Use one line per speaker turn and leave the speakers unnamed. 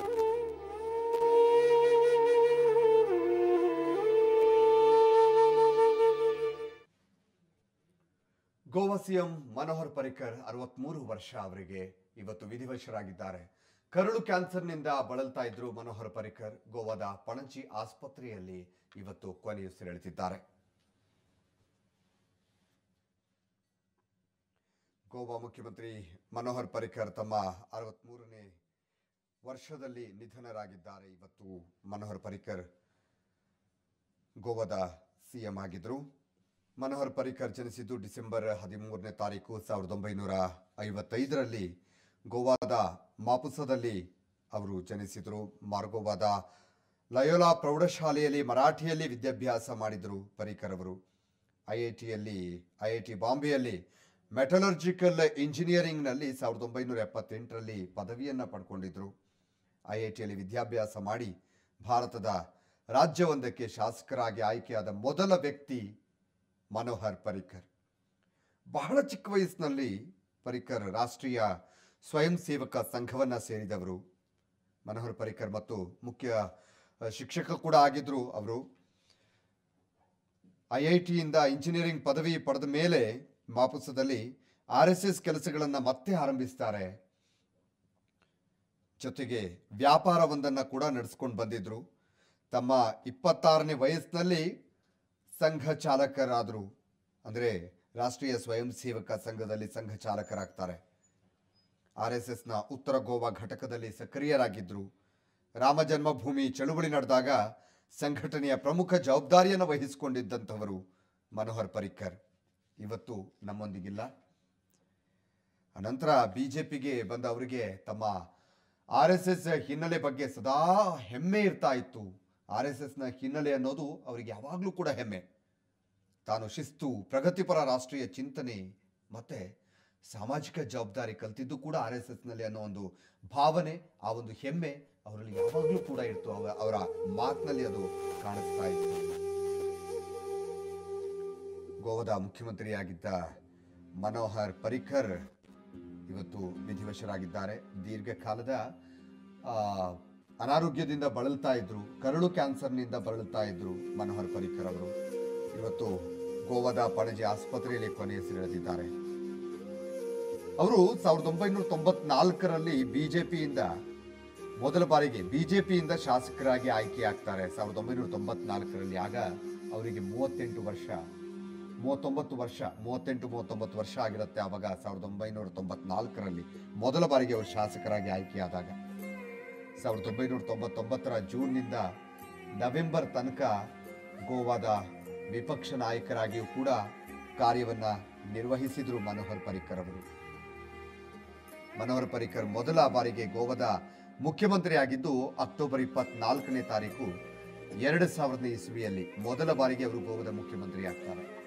Goa CM Manohar Parrikar ಅರವತ್ಮೂರು ವರ್ಷ ಅವರಿಗೆ ಇವತ್ತು ವಿಧಿವಶರಾಗಿದ್ದಾರೆ. ಕರುಳು ಕ್ಯಾನ್ಸರ್ನಿಂದ ಬಳಲ್ತಾ ಇದ್ರು ಮನೋಹರ್ ಪರಿಕರ್ ಗೋವಾದ ಪಣಜಿ ಆಸ್ಪತ್ರೆಯಲ್ಲಿ ಇವತ್ತು ಕೊನೆಯುಸಿರೆಳೆದಿದ್ದಾರೆ. ಗೋವಾ ಮುಖ್ಯಮಂತ್ರಿ ಮನೋಹರ್ ಪರಿಕರ್ ತಮ್ಮ ಅರವತ್ಮೂರನೇ ವರ್ಷದಲ್ಲಿ ನಿಧನರಾಗಿದ್ದಾರೆ ಇವತ್ತು ಮನೋಹರ್ ಪರಿಕರ್ ಗೋವಾದ ಸಿಎಂ ಆಗಿದ್ದರು ಮನೋಹರ್ ಪರಿಕರ್ ಜನಿಸಿದ್ದು ಡಿಸೆಂಬರ್ ಹದಿಮೂರನೇ ತಾರೀಕು ಸಾವಿರದ ಒಂಬೈನೂರ ಐವತ್ತೈದರಲ್ಲಿ ಗೋವಾದ ಮಾಪುಸದಲ್ಲಿ ಅವರು ಜನಿಸಿದರು. ಮಾರ್ಗೋವಾದ ಲಯೋಲಾ ಪ್ರೌಢಶಾಲೆಯಲ್ಲಿ ಮರಾಠಿಯಲ್ಲಿ ವಿದ್ಯಾಭ್ಯಾಸ ಮಾಡಿದರು ಪರಿಕರ್ ಅವರು. ಐ ಐ ಟಿಯಲ್ಲಿ ಐ ಐ ಟಿ ಬಾಂಬೆಯಲ್ಲಿ ಮೆಟಲರ್ಜಿಕಲ್ ಇಂಜಿನಿಯರಿಂಗ್ನಲ್ಲಿ ಸಾವಿರದ ಒಂಬೈನೂರ ಎಪ್ಪತ್ತೆಂಟರಲ್ಲಿ ಪದವಿಯನ್ನು ಪಡ್ಕೊಂಡಿದ್ರು. ಐ ಐ ವಿದ್ಯಾಭ್ಯಾಸ ಮಾಡಿ ಭಾರತದ ರಾಜ್ಯವೊಂದಕ್ಕೆ ಶಾಸಕರಾಗಿ ಆಯ್ಕೆಯಾದ ಮೊದಲ ವ್ಯಕ್ತಿ ಮನೋಹರ್ ಪರಿಕರ್ ಬಹಳ ಚಿಕ್ಕ ವಯಸ್ಸಿನಲ್ಲಿ ಪರಿಕರ್ ರಾಷ್ಟ್ರೀಯ ಸ್ವಯಂ ಸೇವಕ ಸಂಘವನ್ನು ಸೇರಿದವರು. ಮನೋಹರ್ ಪರಿಕರ್ ಮತ್ತು ಮುಖ್ಯ ಶಿಕ್ಷಕ ಕೂಡ ಆಗಿದ್ರು ಅವರು. ಐ ಐ ಟಿಯಿಂದ ಇಂಜಿನಿಯರಿಂಗ್ ಪದವಿ ಪಡೆದ ಮೇಲೆ ಮಾಪುಸದಲ್ಲಿ ಆರ್ ಎಸ್ ಎಸ್ ಕೆಲಸಗಳನ್ನು ಮತ್ತೆ ಆರಂಭಿಸ್ತಾರೆ. ಜೊತೆಗೆ ವ್ಯಾಪಾರವೊಂದನ್ನು ಕೂಡ ನಡೆಸ್ಕೊಂಡು ಬಂದಿದ್ರು. ತಮ್ಮ ಇಪ್ಪತ್ತಾರನೇ ವಯಸ್ಸಿನಲ್ಲಿ ಸಂಘ ಚಾಲಕರಾದರು. ಅಂದರೆ ರಾಷ್ಟ್ರೀಯ ಸ್ವಯಂ ಸೇವಕ ಸಂಘದಲ್ಲಿ ಸಂಘ ಚಾಲಕರಾಗ್ತಾರೆ. ಆರ್ ಎಸ್ ಎಸ್ನ ಉತ್ತರ ಗೋವಾ ಘಟಕದಲ್ಲಿ ಸಕ್ರಿಯರಾಗಿದ್ದರು ರಾಮ ಜನ್ಮಭೂಮಿ ಚಳುವಳಿ ನಡೆದಾಗ ಸಂಘಟನೆಯ ಪ್ರಮುಖ ಜವಾಬ್ದಾರಿಯನ್ನು ವಹಿಸಿಕೊಂಡಿದ್ದಂಥವರು ಮನೋಹರ್ ಪರಿಕ್ಕರ್. ಇವತ್ತು ನಮ್ಮೊಂದಿಗಿಲ್ಲ. ಅನಂತರ ಬಿಜೆಪಿಗೆ ಬಂದ ಅವರಿಗೆ ತಮ್ಮ ಆರ್ ಎಸ್ ಎಸ್ ಹಿನ್ನೆಲೆ ಬಗ್ಗೆ ಸದಾ ಹೆಮ್ಮೆ ಇರ್ತಾ ಇತ್ತು. ಆರ್ ಎಸ್ ಎಸ್ನ ಹಿನ್ನೆಲೆ ಅನ್ನೋದು ಅವರಿಗೆ ಯಾವಾಗಲೂ ಕೂಡ ಹೆಮ್ಮೆ. ತಾನು ಶಿಸ್ತು, ಪ್ರಗತಿಪರ ರಾಷ್ಟ್ರೀಯ ಚಿಂತನೆ ಮತ್ತು ಸಾಮಾಜಿಕ ಜವಾಬ್ದಾರಿ ಕಲ್ತಿದ್ದು ಕೂಡ ಆರ್ ಎಸ್ ಎಸ್ನಲ್ಲಿ ಅನ್ನೋ ಒಂದು ಭಾವನೆ, ಆ ಒಂದು ಹೆಮ್ಮೆ ಅವರಲ್ಲಿ ಯಾವಾಗಲೂ ಕೂಡ ಇತ್ತು. ಅವ- ಅವರ ಮಾತಿನಲ್ಲಿ ಅದು ಕಾಣಿಸ್ತಾ ಇತ್ತು. ಗೋವಾದ ಮುಖ್ಯಮಂತ್ರಿಯಾಗಿದ್ದ ಮನೋಹರ್ ಪರಿಕರ್ ಇವತ್ತು ವಿಧಿವಶರಾಗಿದ್ದಾರೆ. ದೀರ್ಘಕಾಲದ ಅನಾರೋಗ್ಯದಿಂದ ಬಳಲ್ತಾ ಇದ್ರು, ಕರಳು ಕ್ಯಾನ್ಸರ್ನಿಂದ ಬಳಲ್ತಾ ಇದ್ರು ಮನೋಹರ್ ಪರಿಕರ್ ಅವರು. ಇವತ್ತು ಗೋವಾದ ಪಣಜಿ ಆಸ್ಪತ್ರೆಯಲ್ಲಿ ಕೊನೆಯುಸಿರೆಳೆದಿದ್ದಾರೆ ಅವರು ಸಾವಿರದ ಒಂಬೈನೂರ ತೊಂಬತ್ನಾಲ್ಕರಲ್ಲಿ ಬಿಜೆಪಿಯಿಂದ, ಮೊದಲ ಬಾರಿಗೆ ಬಿಜೆಪಿಯಿಂದ ಶಾಸಕರಾಗಿ ಆಯ್ಕೆಯಾಗ್ತಾರೆ. ಸಾವಿರದ ಒಂಬೈನೂರ ತೊಂಬತ್ನಾಲ್ಕರಲ್ಲಿ ಆಗ ಅವರಿಗೆ ಮೂವತ್ತೆಂಟು ವರ್ಷ ಮೂವತ್ತೊಂಬತ್ತು ವರ್ಷ, ಮೂವತ್ತೆಂಟು, ಮೂವತ್ತೊಂಬತ್ತು ವರ್ಷ ಆಗಿರುತ್ತೆ ಆವಾಗ ಸಾವಿರದ ಒಂಬೈನೂರ ತೊಂಬತ್ನಾಲ್ಕರಲ್ಲಿ. ಮೊದಲ ಬಾರಿಗೆ ಅವರು ಶಾಸಕರಾಗಿ ಆಯ್ಕೆಯಾದಾಗ. ಸಾವಿರದ ಒಂಬೈನೂರ ತೊಂಬತ್ತೊಂಬತ್ತರ ಜೂನ್ನಿಂದ ನವೆಂಬರ್ ತನಕ ಗೋವಾದ ವಿಪಕ್ಷ ನಾಯಕರಾಗಿಯೂ ಕೂಡ ಕಾರ್ಯವನ್ನು ನಿರ್ವಹಿಸಿದರು ಮನೋಹರ್ ಪರಿಕ್ಕರ್ ಅವರು. ಮನೋಹರ್ ಪರಿಕ್ಕರ್ ಮೊದಲ ಬಾರಿಗೆ ಗೋವಾದ ಮುಖ್ಯಮಂತ್ರಿಯಾಗಿದ್ದು ಅಕ್ಟೋಬರ್ ಇಪ್ಪತ್ನಾಲ್ಕನೇ ತಾರೀಕು ಎರಡು ಸಾವಿರದ ಇಸ್ವಿಯಲ್ಲಿ ಮೊದಲ ಬಾರಿಗೆ ಅವರು ಗೋವಾದ ಮುಖ್ಯಮಂತ್ರಿ ಆಗ್ತಾರೆ.